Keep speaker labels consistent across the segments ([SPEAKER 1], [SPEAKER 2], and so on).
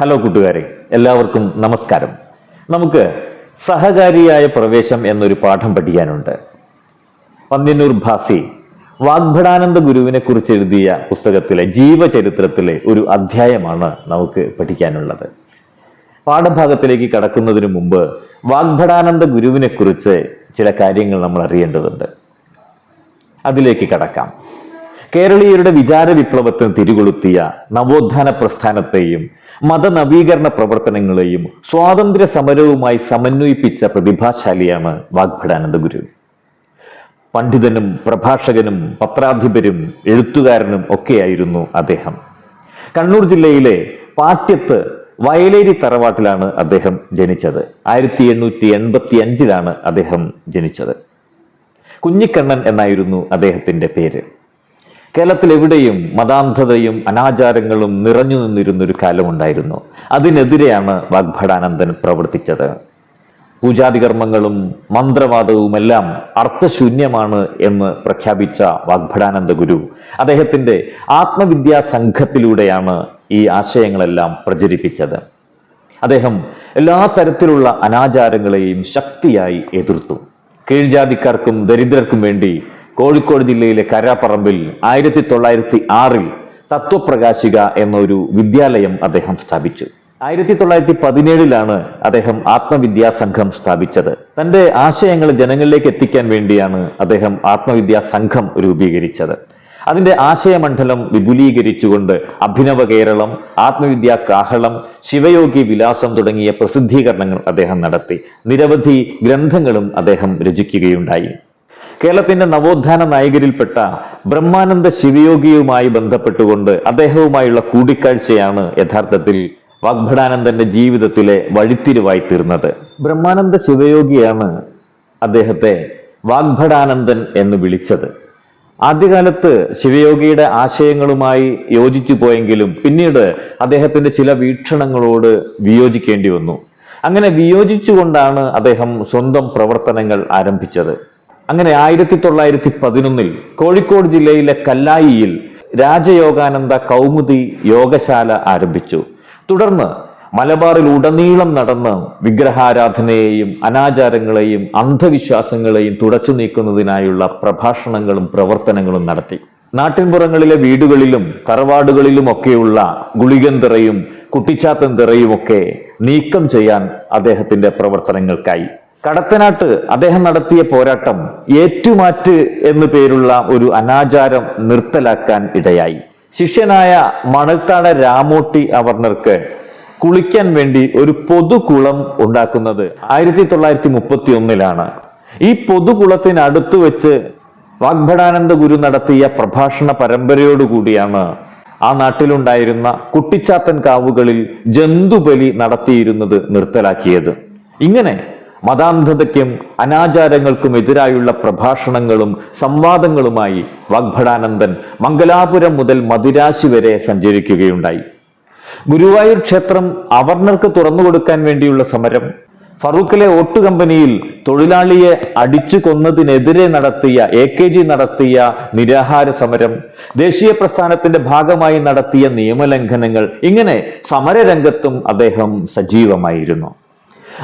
[SPEAKER 1] Hello കൂട്ടുകാരെ എല്ലാവർക്കും നമസ്കാരം. നമുക്ക് സഹകാരിയായ പ്രവേശം എന്നൊരു പാഠം പഠിക്കാനുണ്ട്. പന്ത്യന്നൂർ ഭാസി വാഗ്ഭടാനന്ദ ഗുരുവിനെ കുറിച്ച് എഴുതിയ പുസ്തകത്തിലെ ജീവചരിത്രത്തിലെ ഒരു അധ്യായമാണ് നമുക്ക് പഠിക്കാനുള്ളത്. പാഠഭാഗത്തിലേക്ക് കടക്കുന്നതിന് മുമ്പ് വാഗ്ഭടാനന്ദ ഗുരുവിനെ കുറിച്ച് ചില കാര്യങ്ങൾ നമ്മൾ അറിയേണ്ടതുണ്ട്. അതിലേക്ക് കടക്കാം. കേരളീയരുടെ വിചാര വിപ്ലവത്തിന് തിരികൊളുത്തിയ നവോത്ഥാന പ്രസ്ഥാനത്തെയും മതനവീകരണ പ്രവർത്തനങ്ങളെയും സ്വാതന്ത്ര്യ സമരവുമായി സമന്വയിപ്പിച്ച പ്രതിഭാശാലിയാണ് വാഗ്ഭടാനന്ദ ഗുരു പണ്ഡിതനും പ്രഭാഷകനും പത്രാധിപരും എഴുത്തുകാരനും ഒക്കെയായിരുന്നു അദ്ദേഹം. കണ്ണൂർ ജില്ലയിലെ പാട്യത്ത് വയലേരി തറവാട്ടിലാണ് അദ്ദേഹം ജനിച്ചത്. ആയിരത്തി എണ്ണൂറ്റി എൺപത്തി അഞ്ചിലാണ് അദ്ദേഹം ജനിച്ചത്. കുഞ്ഞിക്കണ്ണൻ എന്നായിരുന്നു അദ്ദേഹത്തിന്റെ പേര്. കേരളത്തിൽ എവിടെയും മതാന്ധതയും അനാചാരങ്ങളും നിറഞ്ഞു നിന്നിരുന്നൊരു കാലമുണ്ടായിരുന്നു. അതിനെതിരെയാണ് വാഗ്ഭടാനന്ദൻ പ്രവർത്തിച്ചത്. പൂജാതികർമ്മങ്ങളും മന്ത്രവാദവുമെല്ലാം അർത്ഥശൂന്യമാണ് എന്ന് പ്രഖ്യാപിച്ച വാഗ്ഭടാനന്ദ ഗുരു അദ്ദേഹത്തിന്റെ ആത്മവിദ്യാ സംഘത്തിലൂടെയാണ് ഈ ആശയങ്ങളെല്ലാം പ്രചരിപ്പിച്ചത്. അദ്ദേഹം എല്ലാ തരത്തിലുള്ള അനാചാരങ്ങളെയും ശക്തിയായി എതിർത്തു. കീഴ്ജാതിക്കാർക്കും ദരിദ്രർക്കും വേണ്ടി കോഴിക്കോട് ജില്ലയിലെ കരാപ്പറമ്പിൽ ആയിരത്തി തൊള്ളായിരത്തി ആറിൽ തത്വപ്രകാശിക എന്നൊരു വിദ്യാലയം അദ്ദേഹം സ്ഥാപിച്ചു. ആയിരത്തി തൊള്ളായിരത്തി പതിനേഴിലാണ് അദ്ദേഹം ആത്മവിദ്യാ സംഘം സ്ഥാപിച്ചത്. തന്റെ ആശയങ്ങൾ ജനങ്ങളിലേക്ക് എത്തിക്കാൻ വേണ്ടിയാണ് അദ്ദേഹം ആത്മവിദ്യാ സംഘം രൂപീകരിച്ചത്. അതിന്റെ ആശയമണ്ഡലം വിപുലീകരിച്ചുകൊണ്ട് അഭിനവ കേരളം ആത്മവിദ്യാ കാഹളം ശിവയോഗി വിലാസം തുടങ്ങിയ പ്രസിദ്ധീകരണങ്ങൾ അദ്ദേഹം നടത്തി. നിരവധി ഗ്രന്ഥങ്ങളും അദ്ദേഹം രചിക്കുകയുണ്ടായി. കേരളത്തിന്റെ നവോത്ഥാന നായകരിൽപ്പെട്ട ബ്രഹ്മാനന്ദ ശിവയോഗിയുമായി ബന്ധപ്പെട്ടുകൊണ്ട് അദ്ദേഹവുമായുള്ള കൂടിക്കാഴ്ചയാണ് യഥാർത്ഥത്തിൽ വാഗ്ഭടാനന്ദന്റെ ജീവിതത്തിലെ വഴിത്തിരിവായി തീർന്നത്. ബ്രഹ്മാനന്ദ ശിവയോഗിയാണ് അദ്ദേഹത്തെ വാഗ്ഭടാനന്ദൻ എന്ന് വിളിച്ചത്. ആദ്യകാലത്ത് ശിവയോഗിയുടെ ആശയങ്ങളുമായി യോജിച്ചു പോയെങ്കിലും പിന്നീട് അദ്ദേഹത്തിന്റെ ചില വീക്ഷണങ്ങളോട് വിയോജിക്കേണ്ടി വന്നു. അങ്ങനെ വിയോജിച്ചുകൊണ്ടാണ് അദ്ദേഹം സ്വന്തം പ്രവർത്തനങ്ങൾ ആരംഭിച്ചത്. അങ്ങനെ ആയിരത്തി തൊള്ളായിരത്തി പതിനൊന്നിൽ കോഴിക്കോട് ജില്ലയിലെ കല്ലായിയിൽ രാജയോഗാനന്ദ കൗമുദി യോഗശാല ആരംഭിച്ചു. തുടർന്ന് മലബാറിൽ ഉടനീളം നടന്ന് വിഗ്രഹാരാധനയെയും അനാചാരങ്ങളെയും അന്ധവിശ്വാസങ്ങളെയും തുടച്ചു നീക്കുന്നതിനായുള്ള പ്രഭാഷണങ്ങളും പ്രവർത്തനങ്ങളും നടത്തി. നാട്ടിൻപുറങ്ങളിലെ വീടുകളിലും തറവാടുകളിലും ഒക്കെയുള്ള ഗുളികന്തിറയും കുട്ടിച്ചാത്തൻ തിറയുമൊക്കെ നീക്കം ചെയ്യാൻ അദ്ദേഹത്തിന്റെ പ്രവർത്തനങ്ങൾക്കായി. കടത്തനാട്ട് അദ്ദേഹം നടത്തിയ പോരാട്ടം ഏറ്റുമാറ്റ് എന്നു പേരുള്ള ഒരു അനാചാരം നിർത്തലാക്കാൻ ഇടയായി. ശിഷ്യനായ മണൽത്താട രാമോട്ടി അവർണർക്ക് കുളിക്കാൻ വേണ്ടി ഒരു പൊതുകുളം ഉണ്ടാക്കുന്നത് ആയിരത്തി തൊള്ളായിരത്തി മുപ്പത്തി ഒന്നിലാണ് ഈ പൊതുകുളത്തിനടുത്ത് വെച്ച് വാഗ്ഭടാനന്ദ ഗുരു നടത്തിയ പ്രഭാഷണ പരമ്പരയോടുകൂടിയാണ് ആ നാട്ടിലുണ്ടായിരുന്ന കുട്ടിച്ചാത്തൻ കാവുകളിൽ ജന്തുബലി നടത്തിയിരുന്നത് നിർത്തലാക്കിയത്. ഇങ്ങനെ മതാന്ധതയ്ക്കും അനാചാരങ്ങൾക്കും എതിരായുള്ള പ്രഭാഷണങ്ങളും സംവാദങ്ങളുമായി വാഗ്ഭടാനന്ദൻ മംഗലാപുരം മുതൽ മദിരാശി വരെ സഞ്ചരിക്കുകയുണ്ടായി. ഗുരുവായൂർ ക്ഷേത്രം അവർണർക്ക് തുറന്നു കൊടുക്കാൻ വേണ്ടിയുള്ള സമരം ഫറൂഖിലെ ഓട്ടു കമ്പനിയിൽ തൊഴിലാളിയെ അടിച്ചു കൊന്നതിനെതിരെ നടത്തിയ എ കെ ജി നടത്തിയ നിരാഹാര സമരം ദേശീയ പ്രസ്ഥാനത്തിന്റെ ഭാഗമായി നടത്തിയ നിയമലംഘനങ്ങൾ ഇങ്ങനെ സമരരംഗത്തും അദ്ദേഹം സജീവമായിരുന്നു.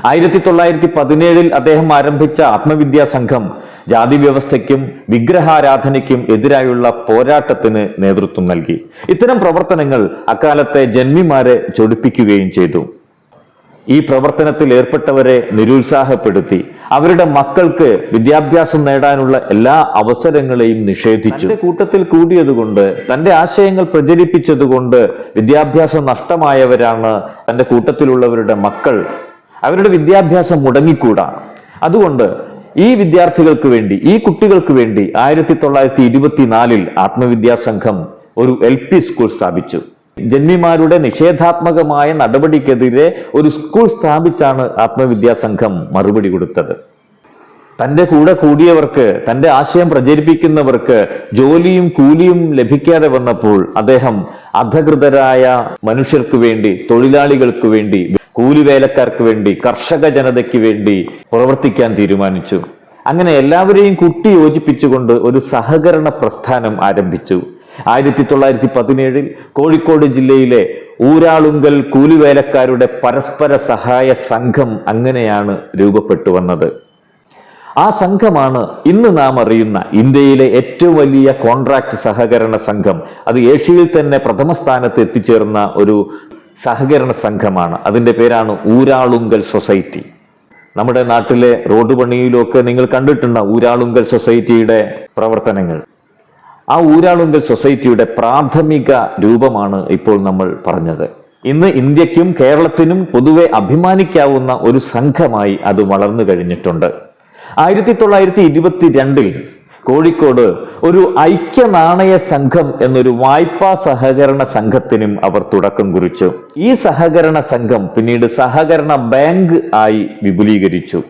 [SPEAKER 1] ആയിരത്തി തൊള്ളായിരത്തി പതിനേഴിൽ അദ്ദേഹം ആരംഭിച്ച ആത്മവിദ്യാ സംഘം ജാതി വ്യവസ്ഥയ്ക്കും വിഗ്രഹാരാധനയ്ക്കും എതിരായുള്ള പോരാട്ടത്തിന് നേതൃത്വം നൽകി. ഇത്തരം പ്രവർത്തനങ്ങൾ അക്കാലത്തെ ജന്മിമാരെ ചൊടിപ്പിക്കുകയും ചെയ്തു. ഈ പ്രവർത്തനത്തിൽ ഏർപ്പെട്ടവരെ നിരുത്സാഹപ്പെടുത്തി. അവരുടെ മക്കൾക്ക് വിദ്യാഭ്യാസം നേടാനുള്ള എല്ലാ അവസരങ്ങളെയും നിഷേധിച്ചു. കൂട്ടത്തിൽ കൂടിയതുകൊണ്ട് തന്റെ ആശയങ്ങൾ പ്രചരിപ്പിച്ചതുകൊണ്ട് വിദ്യാഭ്യാസം നഷ്ടമായവരാണ് തന്റെ കൂട്ടത്തിലുള്ളവരുടെ മക്കൾ അവരുടെ വിദ്യാഭ്യാസം മുടങ്ങിക്കൂടാ. അതുകൊണ്ട് ഈ വിദ്യാർത്ഥികൾക്ക് വേണ്ടി ഈ കുട്ടികൾക്ക് വേണ്ടി ആയിരത്തി തൊള്ളായിരത്തി ഇരുപത്തിനാലിൽ ആത്മവിദ്യാ സംഘം ഒരു എൽ പി സ്കൂൾ സ്ഥാപിച്ചു. ജന്മിമാരുടെ നിഷേധാത്മകമായ നടപടിക്കെതിരെ ഒരു സ്കൂൾ സ്ഥാപിച്ചാണ് ആത്മവിദ്യാ സംഘം മറുപടി കൊടുത്തത്. തന്റെ കൂടെ കൂടിയവർക്ക് തന്റെ ആശയം പ്രചരിപ്പിക്കുന്നവർക്ക് ജോലിയും കൂലിയും ലഭിക്കാതെ വന്നപ്പോൾ അദ്ദേഹം അധകൃതരായ മനുഷ്യർക്ക് വേണ്ടി തൊഴിലാളികൾക്ക് വേണ്ടി കൂലിവേലക്കാർക്ക് വേണ്ടി കർഷക ജനതയ്ക്ക് വേണ്ടി പ്രവർത്തിക്കാൻ തീരുമാനിച്ചു. അങ്ങനെ എല്ലാവരെയും കുട്ടി യോജിപ്പിച്ചുകൊണ്ട് ഒരു സഹകരണ പ്രസ്ഥാനം ആരംഭിച്ചു. ആയിരത്തി തൊള്ളായിരത്തി പതിനേഴിൽ കോഴിക്കോട് ജില്ലയിലെ ഊരാളുങ്കൽ കൂലിവേലക്കാരുടെ പരസ്പര സഹായ സംഘം അങ്ങനെയാണ് രൂപപ്പെട്ടു വന്നത്. ആ സംഘമാണ് ഇന്ന് നാം അറിയുന്ന ഇന്ത്യയിലെ ഏറ്റവും വലിയ കോൺട്രാക്ട് സഹകരണ സംഘം. അത് ഏഷ്യയിൽ തന്നെ പ്രഥമ സ്ഥാനത്ത് എത്തിച്ചേർന്ന ഒരു സഹകരണ സംഘമാണ്. അതിന്റെ പേരാണ് ഊരാളുങ്കൽ സൊസൈറ്റി. നമ്മുടെ നാട്ടിലെ റോഡ് പണിയിലൊക്കെ നിങ്ങൾ കണ്ടിട്ടുണ്ട ഊരാളുങ്കൽ സൊസൈറ്റിയുടെ പ്രവർത്തനങ്ങൾ. ആ ഊരാളുങ്കൽ സൊസൈറ്റിയുടെ പ്രാഥമിക രൂപമാണ് ഇപ്പോൾ നമ്മൾ പറഞ്ഞത്. ഇന്ന് ഇന്ത്യക്കും കേരളത്തിനും പൊതുവെ അഭിമാനിക്കാവുന്ന ഒരു സംഘമായി അത് വളർന്നു കഴിഞ്ഞിട്ടുണ്ട്. ആയിരത്തി തൊള്ളായിരത്തി ഇരുപത്തി രണ്ടിൽ കോഴിക്കോട് ഒരു ഐക്യ നാണയ സംഘം എന്നൊരു വായ്പാ സഹകരണ സംഘത്തിനും അവർ തുടക്കം കുറിച്ചു. ഈ സഹകരണ സംഘം പിന്നീട് സഹകരണ ബാങ്ക് ആയി വിപുലീകരിച്ചു.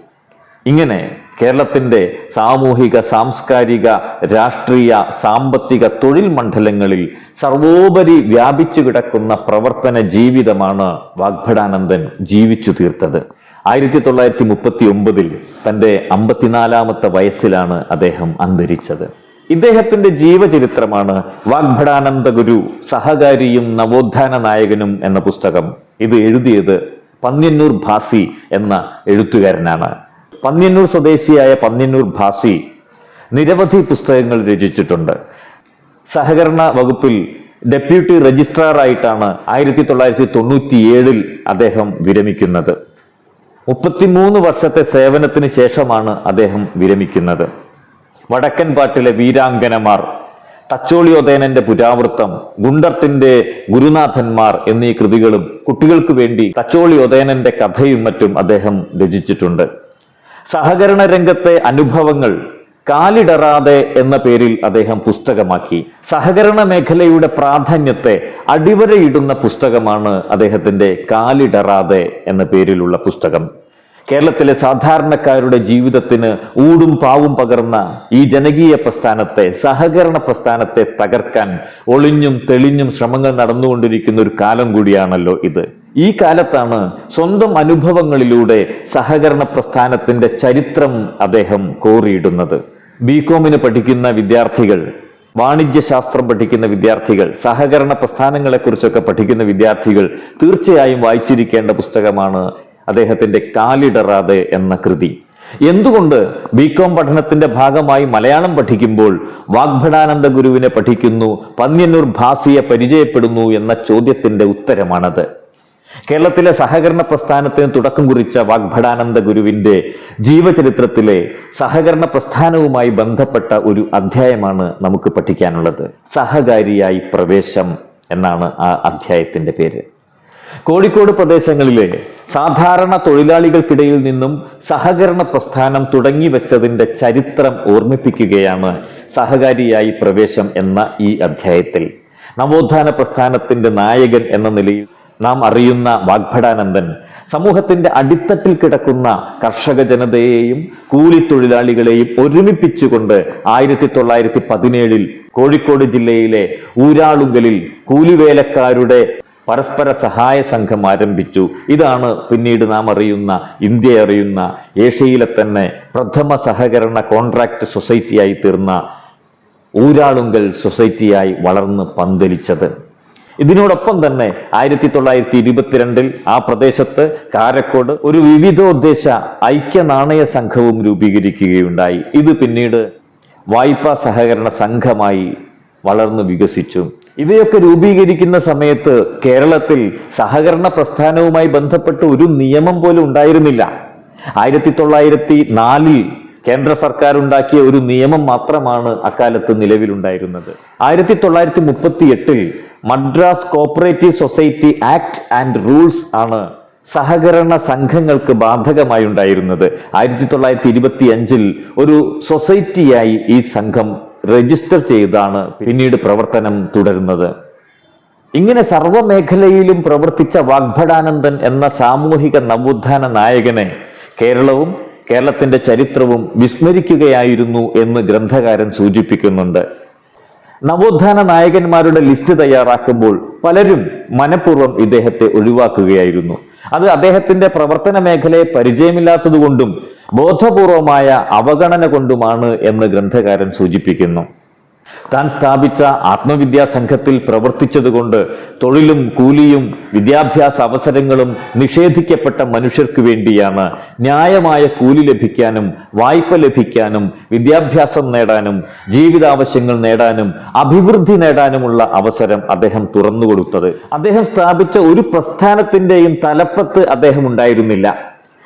[SPEAKER 1] ഇങ്ങനെ കേരളത്തിന്റെ സാമൂഹിക സാംസ്കാരിക രാഷ്ട്രീയ സാമ്പത്തിക തൊഴിൽ മണ്ഡലങ്ങളിൽ സർവോപരി വ്യാപിച്ചു കിടക്കുന്ന പ്രവർത്തന ജീവിതമാണ് വാഗ്ഭടാനന്ദൻ ജീവിച്ചു തീർത്തത്. ആയിരത്തി തൊള്ളായിരത്തി മുപ്പത്തി ഒമ്പതിൽ തന്റെ അമ്പത്തിനാലാമത്തെ വയസ്സിലാണ് അദ്ദേഹം അന്തരിച്ചത്. ഇദ്ദേഹത്തിന്റെ ജീവചരിത്രമാണ് വാഗ്ഭടാനന്ദ ഗുരു സഹകാരിയും നവോത്ഥാന നായകനും എന്ന പുസ്തകം. ഇത് എഴുതിയത് പന്ന്യന്നൂർ ഭാസി എന്ന എഴുത്തുകാരനാണ്. പന്ന്യന്നൂർ സ്വദേശിയായ പന്ന്യന്നൂർ ഭാസി നിരവധി പുസ്തകങ്ങൾ രചിച്ചിട്ടുണ്ട്. സഹകരണ വകുപ്പിൽ ഡെപ്യൂട്ടി രജിസ്ട്രാറായിട്ടാണ് ആയിരത്തി തൊള്ളായിരത്തി തൊണ്ണൂറ്റിയേഴിൽ അദ്ദേഹം വിരമിക്കുന്നത്. മുപ്പത്തിമൂന്ന് വർഷത്തെ സേവനത്തിന് ശേഷമാണ് അദ്ദേഹം വിരമിക്കുന്നത്. വടക്കൻ പാട്ടിലെ വീരാങ്കനമാർ തച്ചോളിയോദയനന്റെ പുരാവൃത്തം ഗുണ്ടർട്ടിന്റെ ഗുരുനാഥന്മാർ എന്നീ കൃതികളും കുട്ടികൾക്ക് വേണ്ടി തച്ചോളിയോദയനന്റെ കഥയും മറ്റും അദ്ദേഹം രചിച്ചിട്ടുണ്ട്. സഹകരണ രംഗത്തെ അനുഭവങ്ങൾ കാലിടറാതെ എന്ന പേരിൽ അദ്ദേഹം പുസ്തകമാക്കി. സഹകരണ മേഖലയുടെ പ്രാധാന്യത്തെ അടിവരയിടുന്ന പുസ്തകമാണ് അദ്ദേഹത്തിന്റെ കാലിടറാതെ എന്ന പേരിലുള്ള പുസ്തകം. കേരളത്തിലെ സാധാരണക്കാരുടെ ജീവിതത്തിന് ഊടും പാവും പകർന്ന ഈ ജനകീയ പ്രസ്ഥാനത്തെ സഹകരണ പ്രസ്ഥാനത്തെ തകർക്കാൻ ഒളിഞ്ഞും തെളിഞ്ഞും ശ്രമങ്ങൾ നടന്നുകൊണ്ടിരിക്കുന്ന ഒരു കാലം കൂടിയാണല്ലോ ഇത്. ഈ കാലത്താണ് സ്വന്തം അനുഭവങ്ങളിലൂടെ സഹകരണ പ്രസ്ഥാനത്തിന്റെ ചരിത്രം അദ്ദേഹം കോറിയിടുന്നത്. ബികോമിന് പഠിക്കുന്ന വിദ്യാർത്ഥികൾ വാണിജ്യശാസ്ത്രം പഠിക്കുന്ന വിദ്യാർത്ഥികൾ സഹകരണ പ്രസ്ഥാനങ്ങളെക്കുറിച്ചൊക്കെ പഠിക്കുന്ന വിദ്യാർത്ഥികൾ തീർച്ചയായും വായിച്ചിരിക്കേണ്ട പുസ്തകമാണ് അദ്ദേഹത്തിന്റെ കാലിടറാതെ എന്ന കൃതി. എന്തുകൊണ്ട് ബികോം പഠനത്തിന്റെ ഭാഗമായി മലയാളം പഠിക്കുമ്പോൾ വാഗ്ഭടാനന്ദ ഗുരുവിനെ പഠിക്കുന്നു പന്ന്യന്നൂർ ഭാസിയെ പരിചയപ്പെടുന്നു എന്ന ചോദ്യത്തിന്റെ ഉത്തരമാണത്? കേരളത്തിലെ സഹകരണ പ്രസ്ഥാനത്തിന് തുടക്കം കുറിച്ച വാഗ്ഭടാനന്ദ ഗുരുവിന്റെ ജീവചരിത്രത്തിലെ സഹകരണ പ്രസ്ഥാനവുമായി ബന്ധപ്പെട്ട ഒരു അധ്യായമാണ് നമുക്ക് പഠിക്കാനുള്ളത്. സഹകാരിയായി പ്രവേശം എന്നാണ് ആ അധ്യായത്തിന്റെ പേര്. കോഴിക്കോട് പ്രദേശങ്ങളിലെ സാധാരണ തൊഴിലാളികൾക്കിടയിൽ നിന്നും സഹകരണ പ്രസ്ഥാനം തുടങ്ങി വെച്ചതിന്റെ ചരിത്രം ഓർമ്മിപ്പിക്കുകയാണ് സഹകാരിയായി പ്രവേശം എന്ന ഈ അധ്യായത്തിൽ. നവോത്ഥാന പ്രസ്ഥാനത്തിന്റെ നായകൻ എന്ന നിലയിൽ നാം അറിയുന്ന വാഗ്ഭടാനന്ദൻ. സമൂഹത്തിന്റെ അടിത്തട്ടിൽ കിടക്കുന്ന കർഷക ജനതയെയും കൂലിത്തൊഴിലാളികളെയും ഒരുമിപ്പിച്ചുകൊണ്ട് ആയിരത്തി തൊള്ളായിരത്തി പതിനേഴിൽ കോഴിക്കോട് ജില്ലയിലെ ഊരാളുങ്കലിൽ കൂലിവേലക്കാരുടെ പരസ്പര സഹായ സംഘം ആരംഭിച്ചു. ഇതാണ് പിന്നീട് നാം അറിയുന്ന ഇന്ത്യ അറിയുന്ന ഏഷ്യയിലെ തന്നെ പ്രഥമ സഹകരണ കോൺട്രാക്ട് സൊസൈറ്റിയായി തീർന്ന ഊരാളുങ്കൽ സൊസൈറ്റിയായി വളർന്ന് പന്തലിച്ചത്. ഇതിനോടൊപ്പം തന്നെ ആയിരത്തി തൊള്ളായിരത്തി ഇരുപത്തിരണ്ടിൽ ആ പ്രദേശത്ത് കാരക്കോട് ഒരു വിവിധോദ്ദേശ ഐക്യ നാണയ സംഘവും രൂപീകരിക്കുകയുണ്ടായി. ഇത് പിന്നീട് വായ്പാ സഹകരണ സംഘമായി വളർന്നു വികസിച്ചു. ഇവയൊക്കെ രൂപീകരിക്കുന്ന സമയത്ത് കേരളത്തിൽ സഹകരണ പ്രസ്ഥാനവുമായി ബന്ധപ്പെട്ട് ഒരു നിയമം പോലും ഉണ്ടായിരുന്നില്ല. ആയിരത്തി തൊള്ളായിരത്തി നാലിൽ കേന്ദ്ര സർക്കാർ ഉണ്ടാക്കിയ ഒരു നിയമം മാത്രമാണ് അക്കാലത്ത് നിലവിലുണ്ടായിരുന്നത്. ആയിരത്തി തൊള്ളായിരത്തി മുപ്പത്തി എട്ടിൽ Madras cooperative society act and rules ആണ് സഹകരണ സംഘങ്ങൾക്ക് ബാധകമായി ഉണ്ടായിരുന്നത്. ആയിരത്തി തൊള്ളായിരത്തി ഇരുപത്തി അഞ്ചിൽ ഒരു സൊസൈറ്റിയായി ഈ സംഘം രജിസ്റ്റർ ചെയ്താണ് പിന്നീട് പ്രവർത്തനം തുടരുന്നത്. ഇങ്ങനെ സർവമേഖലയിലും പ്രവർത്തിച്ച വാഗ്ഭടാനന്ദൻ എന്ന സാമൂഹിക നവോത്ഥാന നായകനെ കേരളവും കേരളത്തിന്റെ ചരിത്രവും വിസ്മരിക്കുകയായിരുന്നു എന്ന് ഗ്രന്ഥകാരൻ സൂചിപ്പിക്കുന്നുണ്ട്. നവോത്ഥാന നായകന്മാരുടെ ലിസ്റ്റ് തയ്യാറാക്കുമ്പോൾ പലരും മനഃപൂർവം ഇദ്ദേഹത്തെ ഒഴിവാക്കുകയായിരുന്നു. അത് അദ്ദേഹത്തിന്റെ പ്രവർത്തന മേഖലയെ പരിചയമില്ലാത്തതുകൊണ്ടും ബോധപൂർവമായ അവഗണന കൊണ്ടുമാണ് എന്ന് ഗ്രന്ഥകാരൻ സൂചിപ്പിക്കുന്നു. താൻ സ്ഥാപിച്ച ആത്മവിദ്യാ സംഘത്തിൽ പ്രവർത്തിച്ചതുകൊണ്ട് തൊഴിലും കൂലിയും വിദ്യാഭ്യാസ അവസരങ്ങളും നിഷേധിക്കപ്പെട്ട മനുഷ്യർക്ക് വേണ്ടിയാണ്. ന്യായമായ കൂലി ലഭിക്കാനും വായ്പ ലഭിക്കാനും വിദ്യാഭ്യാസം നേടാനും ജീവിതാവശ്യങ്ങൾ നേടാനും അഭിവൃദ്ധി നേടാനുമുള്ള അവസരം അദ്ദേഹം തുറന്നുകൊടുത്തത്. അദ്ദേഹം സ്ഥാപിച്ച ഒരു പ്രസ്ഥാനത്തിന്റെയും തലപ്പത്ത് അദ്ദേഹം ഉണ്ടായിരുന്നില്ല.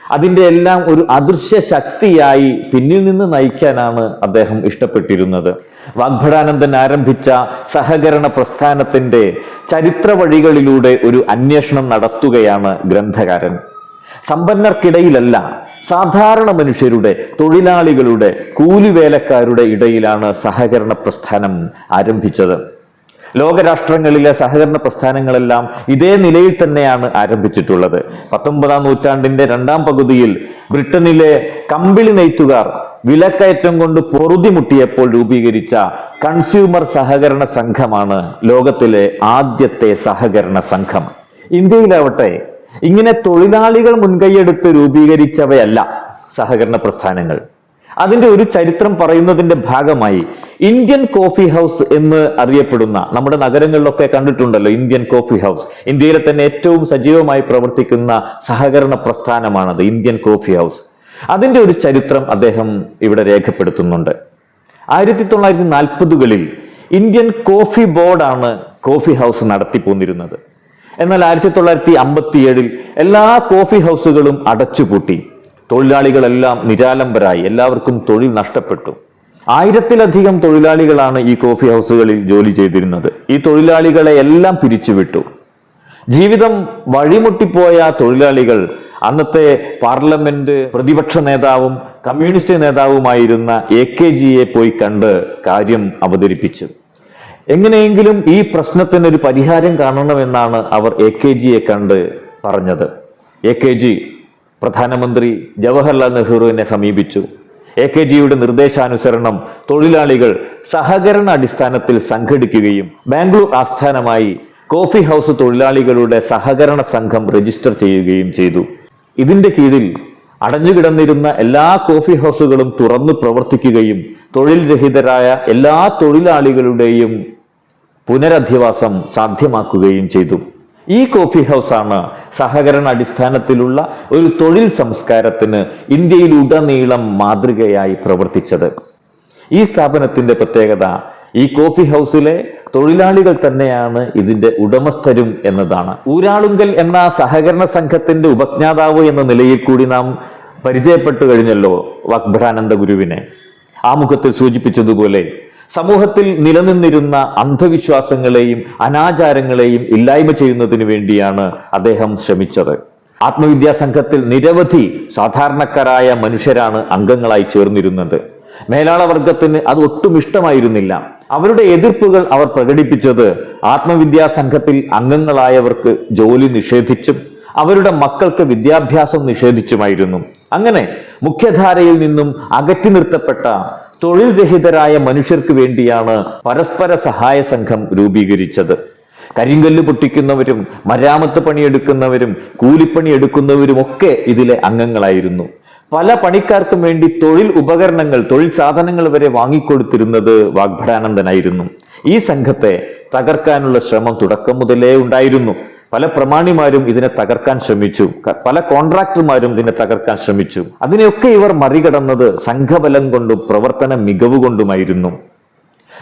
[SPEAKER 1] അതിന്റെ എല്ലാം ഒരു അദൃശ്യ ശക്തിയായി പിന്നിൽ നിന്ന് നയിക്കാനാണ് അദ്ദേഹം ഇഷ്ടപ്പെട്ടിരുന്നത്. വാഗ്ഭടാനന്ദൻ ആരംഭിച്ച സഹകരണ പ്രസ്ഥാനത്തിന്റെ ചരിത്ര വഴികളിലൂടെ ഒരു അന്വേഷണം നടത്തുകയാണ് ഗ്രന്ഥകാരൻ. സമ്പന്നർക്കിടയിലല്ല സാധാരണ മനുഷ്യരുടെ തൊഴിലാളികളുടെ കൂലിവേലക്കാരുടെ ഇടയിലാണ് സഹകരണ പ്രസ്ഥാനം ആരംഭിച്ചത്. ലോകരാഷ്ട്രങ്ങളിലെ സഹകരണ പ്രസ്ഥാനങ്ങളെല്ലാം ഇതേ നിലയിൽ തന്നെയാണ് ആരംഭിച്ചിട്ടുള്ളത്. പത്തൊമ്പതാം നൂറ്റാണ്ടിന്റെ രണ്ടാം പകുതിയിൽ ബ്രിട്ടനിലെ കമ്പിളി നെയ്ത്തുകാർ വിലക്കയറ്റം കൊണ്ട് പൊറുതിമുട്ടിയപ്പോൾ രൂപീകരിച്ച കൺസ്യൂമർ സഹകരണ സംഘമാണ് ലോകത്തിലെ ആദ്യത്തെ സഹകരണ സംഘം. ഇന്ത്യയിലാവട്ടെ ഇങ്ങനെ തൊഴിലാളികൾ മുൻകൈയെടുത്ത് രൂപീകരിച്ചവയല്ല സഹകരണ പ്രസ്ഥാനങ്ങൾ. അതിന്റെ ഒരു ചരിത്രം പറയുന്നതിന്റെ ഭാഗമായി ഇന്ത്യൻ കോഫി ഹൗസ് എന്ന് അറിയപ്പെടുന്ന നമ്മുടെ നഗരങ്ങളിലൊക്കെ കണ്ടിട്ടുണ്ടല്ലോ ഇന്ത്യൻ കോഫി ഹൗസ്. ഇന്ത്യയിലെ തന്നെ ഏറ്റവും സജീവമായി പ്രവർത്തിക്കുന്ന സഹകരണ പ്രസ്ഥാനമാണത് ഇന്ത്യൻ കോഫി ഹൗസ്. അതിന്റെ ഒരു ചരിത്രം അദ്ദേഹം ഇവിടെ രേഖപ്പെടുത്തുന്നുണ്ട്. ആയിരത്തി തൊള്ളായിരത്തി നാൽപ്പതുകളിൽ ഇന്ത്യൻ കോഫി ബോർഡാണ് കോഫി ഹൗസ് നടത്തിപ്പോന്നിരുന്നത്. എന്നാൽ ആയിരത്തി തൊള്ളായിരത്തി അമ്പത്തിയേഴിൽ എല്ലാ കോഫി ഹൗസുകളും അടച്ചുപൂട്ടി. തൊഴിലാളികളെല്ലാം നിരാലംബരായി. എല്ലാവർക്കും തൊഴിൽ നഷ്ടപ്പെട്ടു. ആയിരത്തിലധികം തൊഴിലാളികളാണ് ഈ കോഫി ഹൗസുകളിൽ ജോലി ചെയ്തിരുന്നത്. ഈ തൊഴിലാളികളെ എല്ലാം പിരിച്ചുവിട്ടു. ജീവിതം വഴിമുട്ടിപ്പോയ തൊഴിലാളികൾ അന്നത്തെ പാർലമെന്റ് പ്രതിപക്ഷ നേതാവും കമ്മ്യൂണിസ്റ്റ് നേതാവുമായിരുന്ന എ കെ ജിയെ പോയി കണ്ട് കാര്യം അവതരിപ്പിച്ചു. എങ്ങനെയെങ്കിലും ഈ പ്രശ്നത്തിന് ഒരു പരിഹാരം കാണണമെന്നാണ് അവർ എ കെ ജിയെ കണ്ട് പറഞ്ഞത്. എ കെ ജി പ്രധാനമന്ത്രി ജവഹർലാൽ നെഹ്റുവിനെ സമീപിച്ചു. എ കെ ജിയുടെ നിർദ്ദേശാനുസരണം തൊഴിലാളികൾ സഹകരണ അടിസ്ഥാനത്തിൽ സംഘടിക്കുകയും ബാംഗ്ലൂർ ആസ്ഥാനമായി കോഫി ഹൗസ് തൊഴിലാളികളുടെ സഹകരണ സംഘം രജിസ്റ്റർ ചെയ്യുകയും ചെയ്തു. ഇതിന്റെ കീഴിൽ അടഞ്ഞുകിടന്നിരുന്ന എല്ലാ കോഫി ഹൗസുകളും തുറന്നു പ്രവർത്തിക്കുകയും തൊഴിൽ രഹിതരായ എല്ലാ തൊഴിലാളികളുടെയും പുനരധിവാസം സാധ്യമാക്കുകയും ചെയ്തു. ഈ കോഫി ഹൗസാണ് സഹകരണ അടിസ്ഥാനത്തിലുള്ള ഒരു തൊഴിൽ സംസ്കാരത്തിന് ഇന്ത്യയിലുടനീളം മാതൃകയായി പ്രവർത്തിച്ചത്. ഈ സ്ഥാപനത്തിന്റെ പ്രത്യേകത ഈ കോഫി ഹൗസിലെ തൊഴിലാളികൾ തന്നെയാണ് ഇതിന്റെ ഉടമസ്ഥരും എന്നതാണ്. ഊരാളുങ്കൽ എന്ന സഹകരണ സംഘത്തിന്റെ ഉപജ്ഞാതാവ് എന്ന നിലയിൽ കൂടി നാം പരിചയപ്പെട്ടു കഴിഞ്ഞല്ലോ വക്ബ്രാനന്ദ ഗുരുവിനെ ആമുഖത്തിൽ സൂചിപ്പിച്ചതുപോലെ സമൂഹത്തിൽ നിലനിന്നിരുന്ന അന്ധവിശ്വാസങ്ങളെയും അനാചാരങ്ങളെയും ഇല്ലായ്മ ചെയ്യുന്നതിന് വേണ്ടിയാണ് അദ്ദേഹം ശ്രമിച്ചത്. ആത്മവിദ്യാ സംഘത്തിൽ നിരവധി സാധാരണക്കാരായ മനുഷ്യരാണ് അംഗങ്ങളായി ചേർന്നിരുന്നത്. മേലാള വർഗത്തിന് അത് ഒട്ടും ഇഷ്ടമായിരുന്നില്ല. അവരുടെ എതിർപ്പുകൾ അവർ പ്രകടിപ്പിച്ചത് ആത്മവിദ്യാ സംഘത്തിൽ അംഗങ്ങളായവർക്ക് ജോലി നിഷേധിച്ചും അവരുടെ മക്കൾക്ക് വിദ്യാഭ്യാസം നിഷേധിച്ചുമായിരുന്നു. അങ്ങനെ മുഖ്യധാരയിൽ നിന്നും അകറ്റി നിർത്തപ്പെട്ട തൊഴിൽ രഹിതരായ മനുഷ്യർക്ക് വേണ്ടിയാണ് പരസ്പര സഹായ സംഘം രൂപീകരിച്ചത്. കരിങ്കല്ല് പൊട്ടിക്കുന്നവരും മരാമത്ത് പണിയെടുക്കുന്നവരും കൂലിപ്പണി എടുക്കുന്നവരുമൊക്കെ ഇതിലെ അംഗങ്ങളായിരുന്നു. പല പണിക്കാർക്കും വേണ്ടി തൊഴിൽ ഉപകരണങ്ങൾ തൊഴിൽ സാധനങ്ങൾ വരെ വാങ്ങിക്കൊടുത്തിരുന്നത് വാഗ്ഭടാനന്ദനായിരുന്നു. ഈ സംഘത്തെ തകർക്കാനുള്ള ശ്രമം തുടക്കം മുതലേ ഉണ്ടായിരുന്നു. പല പ്രമാണിമാരും ഇതിനെ തകർക്കാൻ ശ്രമിച്ചു. പല കോൺട്രാക്ടർമാരും ഇതിനെ തകർക്കാൻ ശ്രമിച്ചു. അതിനെയൊക്കെ ഇവർ മറികടന്നത് സംഘബലം കൊണ്ടും പ്രവർത്തന മികവ് കൊണ്ടുമായിരുന്നു.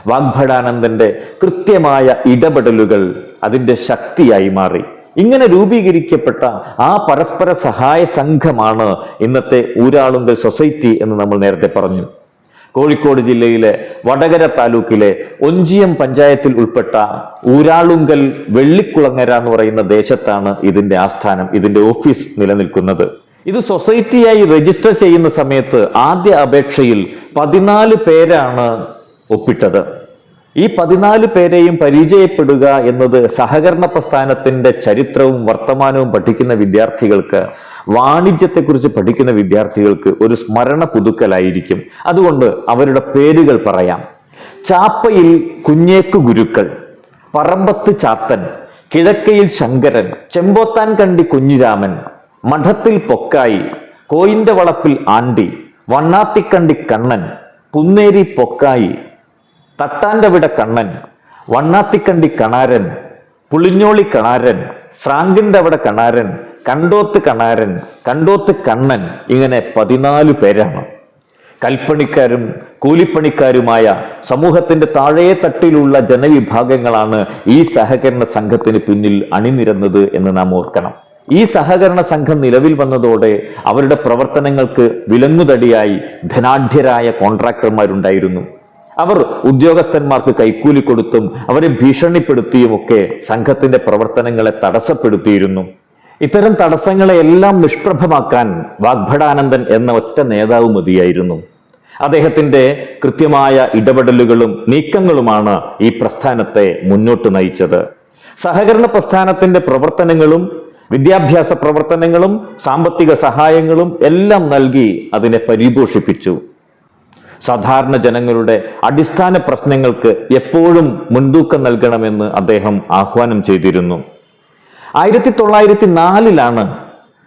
[SPEAKER 1] വാഗ്ഭടാനന്ദന്റെ കൃത്യമായ ഇടപെടലുകൾ അതിന്റെ ശക്തിയായി മാറി. ഇങ്ങനെ രൂപീകരിക്കപ്പെട്ട ആ പരസ്പര സഹായ സംഘമാണ് ഇന്നത്തെ ഊരാളുങ്കൽ സൊസൈറ്റി എന്ന് നമ്മൾ നേരത്തെ പറഞ്ഞു. കോഴിക്കോട് ജില്ലയിലെ വടകര താലൂക്കിലെ ഒഞ്ചിയം പഞ്ചായത്തിൽ ഉൾപ്പെട്ട ഊരാളുങ്കൽ വെള്ളിക്കുളങ്ങര എന്ന് പറയുന്ന ദേശത്താണ് ഇതിന്റെ ആസ്ഥാനം ഇതിന്റെ ഓഫീസ് നിലനിൽക്കുന്നത്. ഇത് സൊസൈറ്റിയായി രജിസ്റ്റർ ചെയ്യുന്ന സമയത്ത് ആദ്യ അപേക്ഷയിൽ പതിനാല് പേരാണ് ഒപ്പിട്ടത്. ഈ പതിനാല് പേരെയും പരിചയപ്പെടുക എന്നത് സഹകരണ പ്രസ്ഥാനത്തിന്റെ ചരിത്രവും വർത്തമാനവും പഠിക്കുന്ന വിദ്യാർത്ഥികൾക്ക് വാണിജ്യത്തെക്കുറിച്ച് പഠിക്കുന്ന വിദ്യാർത്ഥികൾക്ക് ഒരു സ്മരണ പുതുക്കലായിരിക്കും. അതുകൊണ്ട് അവരുടെ പേരുകൾ പറയാം. ചാപ്പയിൽ കുഞ്ഞേക്ക് ഗുരുക്കൾ പറമ്പത്ത് ചാത്തൻ കിഴക്കയിൽ ശങ്കരൻ ചെമ്പോത്താൻ കണ്ടി കുഞ്ഞിരാമൻ മഠത്തിൽ പൊക്കായി കോയിന്റെ വളപ്പിൽ ആണ്ടി വണ്ണാത്തിക്കണ്ടി കണ്ണൻ പുന്നേരി പൊക്കായി തട്ടാന്റെ വിട കണ്ണൻ വണ്ണാത്തിക്കണ്ടി കണാരൻ പുളിഞ്ഞോളി കണാരൻ ഫ്രാങ്കിന്റെ അവിടെ കണാരൻ കണ്ടോത്ത് കണാരൻ കണ്ടോത്ത് കണ്ണൻ ഇങ്ങനെ പതിനാല് പേരാണ്. കൽപ്പണിക്കാരും കൂലിപ്പണിക്കാരുമായ സമൂഹത്തിന്റെ താഴേ തട്ടിലുള്ള ജനവിഭാഗങ്ങളാണ് ഈ സഹകരണ സംഘത്തിന് പിന്നിൽ അണിനിരന്നത് എന്ന് നാം ഓർക്കണം. ഈ സഹകരണ സംഘം നിലവിൽ വന്നതോടെ അവരുടെ പ്രവർത്തനങ്ങൾക്ക് വിലങ്ങുതടിയായി ധനാഢ്യരായ കോൺട്രാക്ടർമാരുണ്ടായിരുന്നു. അവർ ഉദ്യോഗസ്ഥന്മാർക്ക് കൈക്കൂലി കൊടുത്തും അവരെ ഭീഷണിപ്പെടുത്തിയുമൊക്കെ സംഘത്തിന്റെ പ്രവർത്തനങ്ങളെ തടസ്സപ്പെടുത്തിയിരുന്നു. ഇത്തരം തടസ്സങ്ങളെയെല്ലാം നിഷ്പ്രഭമാക്കാൻ വാഗ്ഭടാനന്ദൻ എന്ന ഒറ്റ നേതാവ് മതിയായിരുന്നു. അദ്ദേഹത്തിന്റെ കൃത്യമായ ഇടപെടലുകളും നീക്കങ്ങളുമാണ് ഈ പ്രസ്ഥാനത്തെ മുന്നോട്ട് നയിച്ചത്. സഹകരണ പ്രസ്ഥാനത്തിന്റെ പ്രവർത്തനങ്ങളും വിദ്യാഭ്യാസ പ്രവർത്തനങ്ങളും സാമ്പത്തിക സഹായങ്ങളും എല്ലാം നൽകി അതിനെ പരിപോഷിപ്പിച്ചു. സാധാരണ ജനങ്ങളുടെ അടിസ്ഥാന പ്രശ്നങ്ങൾക്ക് എപ്പോഴും മുൻതൂക്കം നൽകണമെന്ന് അദ്ദേഹം ആഹ്വാനം ചെയ്തിരുന്നു. ആയിരത്തി തൊള്ളായിരത്തി നാലിലാണ്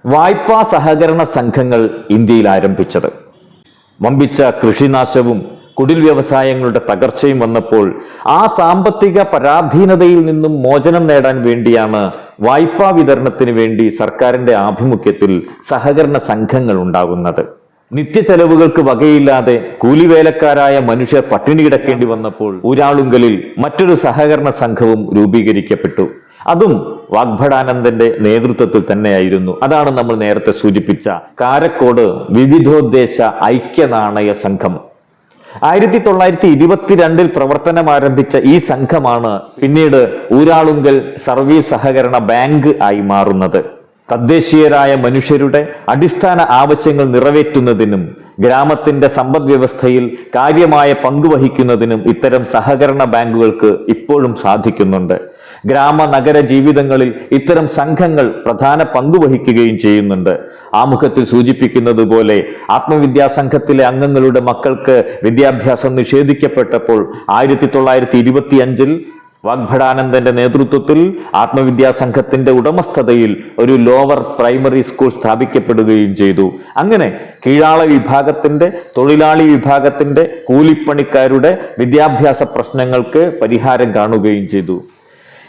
[SPEAKER 1] വായ്പാ സഹകരണ സംഘങ്ങൾ ഇന്ത്യയിൽ ആരംഭിച്ചത്. വമ്പിച്ച കൃഷിനാശവും കുടിൽ വ്യവസായങ്ങളുടെ തകർച്ചയും വന്നപ്പോൾ ആ സാമ്പത്തിക പരാധീനതയിൽ നിന്നും മോചനം നേടാൻ വേണ്ടിയാണ് വായ്പാ വിതരണത്തിന് വേണ്ടി സർക്കാരിന്റെ ആഭിമുഖ്യത്തിൽ സഹകരണ സംഘങ്ങൾ ഉണ്ടാകുന്നത്. നിത്യചെലവുകൾക്ക് വകയില്ലാതെ കൂലിവേലക്കാരായ മനുഷ്യർ പട്ടിണി കിടക്കേണ്ടി വന്നപ്പോൾ ഊരാളുങ്കലിൽ മറ്റൊരു സഹകരണ സംഘവും രൂപീകരിക്കപ്പെട്ടു. അതും വാഗ്ഭടാനന്ദന്റെ നേതൃത്വത്തിൽ തന്നെയായിരുന്നു. അതാണ് നമ്മൾ നേരത്തെ സൂചിപ്പിച്ച കാരക്കോട് വിവിധോദ്ദേശ ഐക്യനാണയ സംഘം. ആയിരത്തി തൊള്ളായിരത്തി ഇരുപത്തിരണ്ടിൽ പ്രവർത്തനം ആരംഭിച്ച ഈ സംഘമാണ് പിന്നീട് ഊരാളുങ്കൽ സർവീസ് സഹകരണ ബാങ്ക് ആയി മാറുന്നത്. തദ്ദേശീയരായ മനുഷ്യരുടെ അടിസ്ഥാന ആവശ്യങ്ങൾ നിറവേറ്റുന്നതിനും ഗ്രാമത്തിന്റെ സമ്പദ് വ്യവസ്ഥയിൽ കാര്യമായ പങ്കുവഹിക്കുന്നതിനും ഇത്തരം സഹകരണ ബാങ്കുകൾക്ക് ഇപ്പോഴും സാധിക്കുന്നുണ്ട്. ഗ്രാമ നഗര ജീവിതങ്ങളിൽ ഇത്തരം സംഘങ്ങൾ പ്രധാന പങ്ക് വഹിക്കുകയും ചെയ്യുന്നുണ്ട്. ആമുഖത്തിൽ സൂചിപ്പിക്കുന്നത് പോലെ ആത്മവിദ്യാ സംഘത്തിലെ അംഗങ്ങളുടെ മക്കൾക്ക് വിദ്യാഭ്യാസം നിഷേധിക്കപ്പെട്ടപ്പോൾ ആയിരത്തി തൊള്ളായിരത്തി ഇരുപത്തി അഞ്ചിൽ വാഗ്ഭടാനന്ദന്റെ നേതൃത്വത്തിൽ ആത്മവിദ്യാ സംഘത്തിന്റെ ഉടമസ്ഥതയിൽ ഒരു ലോവർ പ്രൈമറി സ്കൂൾ സ്ഥാപിക്കപ്പെടുകയും ചെയ്തു. അങ്ങനെ കീഴാള വിഭാഗത്തിന്റെ തൊഴിലാളി വിഭാഗത്തിന്റെ കൂലിപ്പണിക്കാരുടെ വിദ്യാഭ്യാസ പ്രശ്നങ്ങൾക്ക് പരിഹാരം കാണുകയും ചെയ്തു.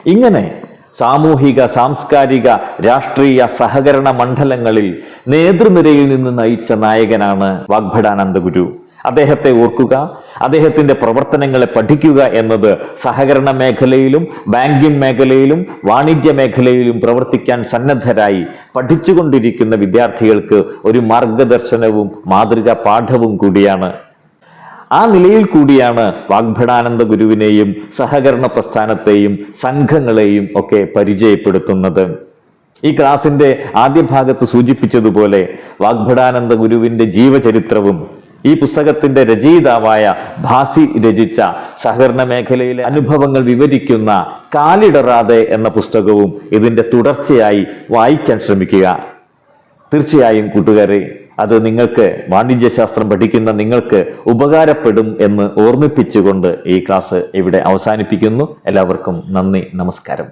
[SPEAKER 1] ഇങ്ങനെ സാമൂഹിക സാംസ്കാരിക രാഷ്ട്രീയ സഹകരണ മണ്ഡലങ്ങളിൽ നേതൃനിരയിൽ നിന്ന് നയിച്ച നായകനാണ് വാഗ്ഭടാനന്ദ ഗുരു അദ്ദേഹത്തെ ഓർക്കുക അദ്ദേഹത്തിന്റെ പ്രവർത്തനങ്ങളെ പഠിക്കുക എന്നത് സഹകരണ മേഖലയിലും ബാങ്കിംഗ് മേഖലയിലും വാണിജ്യ മേഖലയിലും പ്രവർത്തിക്കാൻ സന്നദ്ധരായി പഠിച്ചുകൊണ്ടിരിക്കുന്ന വിദ്യാർത്ഥികൾക്ക് ഒരു മാർഗദർശനവും മാതൃകാ പാഠവും കൂടിയാണ്. ആ നിലയിൽ കൂടിയാണ് വാഗ്ഭടാനന്ദ ഗുരുവിനെയും സഹകരണ പ്രസ്ഥാനത്തെയും സംഘങ്ങളെയും ഒക്കെ പരിചയപ്പെടുത്തുന്നത്. ഈ ക്ലാസിന്റെ ആദ്യ ഭാഗത്ത് സൂചിപ്പിച്ചതുപോലെ വാഗ്ഭടാനന്ദ ഗുരുവിന്റെ ജീവചരിത്രവും ഈ പുസ്തകത്തിന്റെ രചയിതാവായ ഭാസി രചിച്ച സഹകരണ മേഖലയിലെ അനുഭവങ്ങൾ വിവരിക്കുന്ന കാലിടറാതെ എന്ന പുസ്തകവും ഇതിന്റെ തുടർച്ചയായി വായിക്കാൻ ശ്രമിക്കുക. തീർച്ചയായും കൂട്ടുകാരെ അത് നിങ്ങൾക്ക് വാണിജ്യശാസ്ത്രം പഠിക്കുന്ന നിങ്ങൾക്ക് ഉപകാരപ്പെടും എന്ന് ഓർമ്മിപ്പിച്ചുകൊണ്ട് ഈ ക്ലാസ് ഇവിടെ അവസാനിപ്പിക്കുന്നു. എല്ലാവർക്കും നന്ദി നമസ്കാരം.